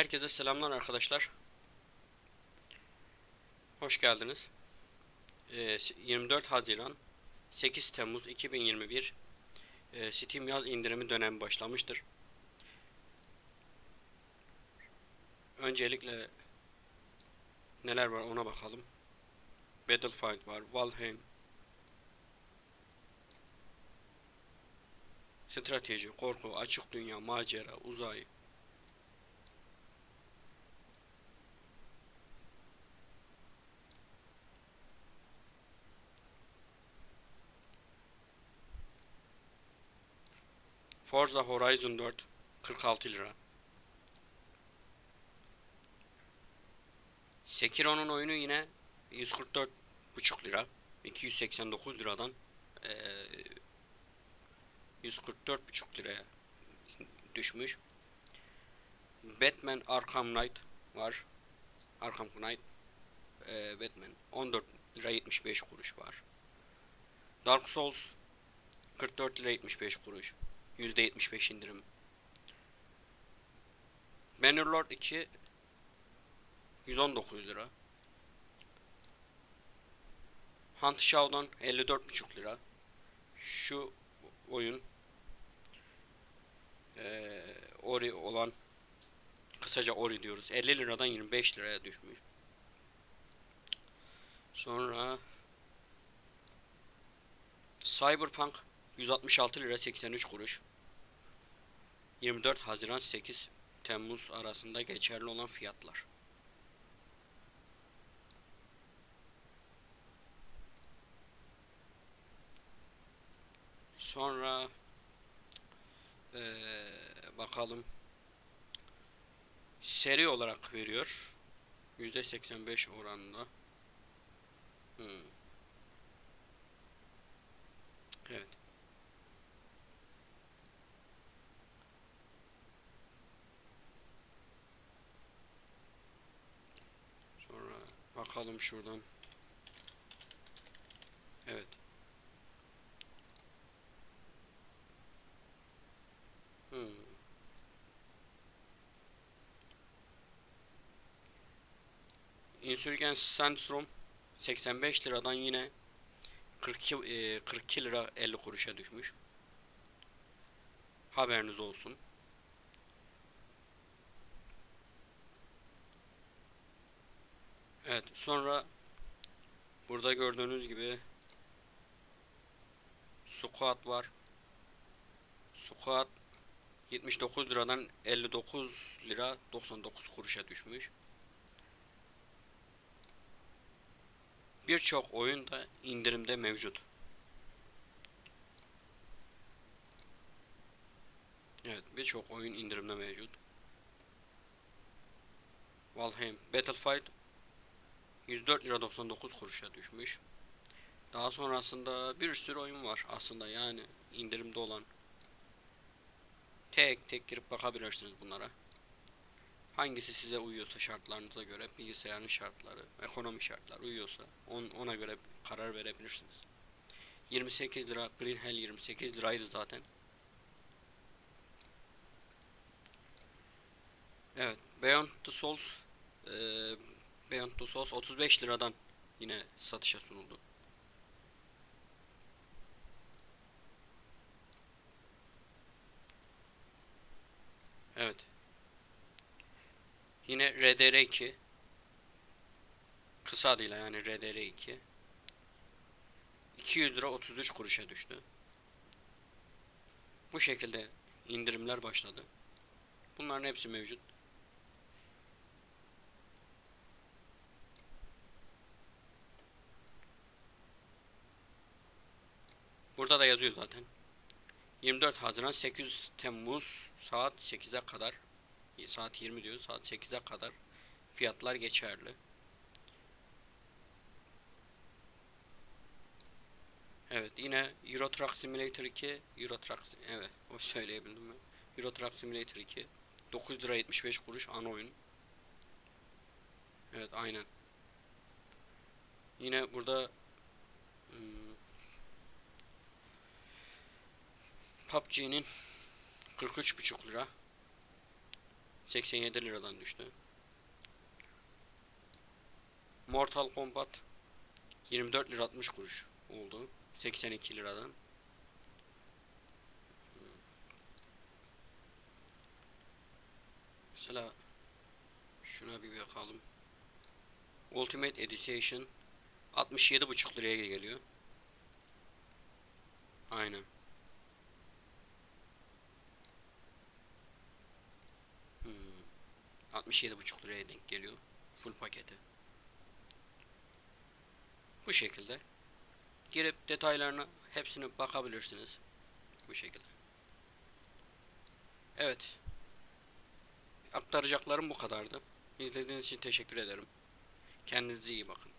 Herkese selamlar arkadaşlar. Hoş geldiniz. Ee, 24 Haziran 8 Temmuz 2021 e, Steam yaz indirimi dönemi başlamıştır. Öncelikle neler var ona bakalım. Battlefield var, Valheim, strateji, korku, açık dünya, macera, uzay, Forza Horizon 4 46 lira. Sekiro'nun oyunu yine 144,5 lira. 289 liradan eee 144,5 liraya düşmüş. Batman Arkham Knight var. Arkham Knight eee, Batman 14 lira 75 kuruş var. Dark Souls 44 lira 75 kuruş. %75 indirim. Bannerlord 2 119 lira. Hunt Showdown 54,5 lira. Şu oyun eee, Ori olan kısaca Ori diyoruz. 50 liradan 25 liraya düşmüş. Sonra Cyberpunk 166 lira 83 kuruş. 24 Haziran 8 Temmuz arasında geçerli olan fiyatlar. Sonra eee, bakalım seri olarak veriyor. %85 oranında. Hmm. Evet. Sonra bakalım şuradan. Evet. Hmm. Insurgent Sandstorm 85 liradan yine 42 e, 42 lira 50 kuruşa düşmüş. Haberiniz olsun. Evet, sonra burada gördüğünüz gibi Squat var. Squat 79 liradan 59 lira 99 kuruşa düşmüş. Birçok oyun da indirimde mevcut. Evet, birçok oyun indirimde mevcut. Valheim Battlefield 104 lira 99 kuruşa düşmüş. Daha sonrasında bir sürü oyun var aslında yani indirimde olan. Tek tek girip bakabilirsiniz bunlara. Hangisi size uyuyorsa şartlarınıza göre, bilgisayarın şartları, ekonomik şartlar uyuyorsa on, ona göre karar verebilirsiniz. 28 lira, Green Hell 28 liraydı zaten. Evet, Beyond the Souls eee Beyond the Souls 35 liradan yine satışa sunuldu. Evet. Yine RDR2 kısa adıyla yani RDR2 200 lira 33 kuruşa düştü. Bu şekilde indirimler başladı. Bunların hepsi mevcut. Burada da yazıyor zaten. 24 Haziran 8 Temmuz saat 8'e kadar saat 20 diyor saat 8'e kadar fiyatlar geçerli. Evet yine Euro Truck Simulator 2 Euro Truck evet o söyleyebildim mi? Euro Truck Simulator 2 9 lira 75 kuruş ana oyun. Evet aynen. Yine burada hmm, PUBG'nin 43,5 lira 87 liradan düştü. Mortal Kombat 24 lira 60 kuruş oldu. 82 liradan. Mesela şuna bir bakalım. Ultimate Edition 67,5 liraya geliyor. Aynen. Hmm. 67,5 liraya denk geliyor. Full paketi. Bu şekilde. Girip detaylarına hepsine bakabilirsiniz. Bu şekilde. Evet. Aktaracaklarım bu kadardı. İzlediğiniz için teşekkür ederim. Kendinize iyi bakın.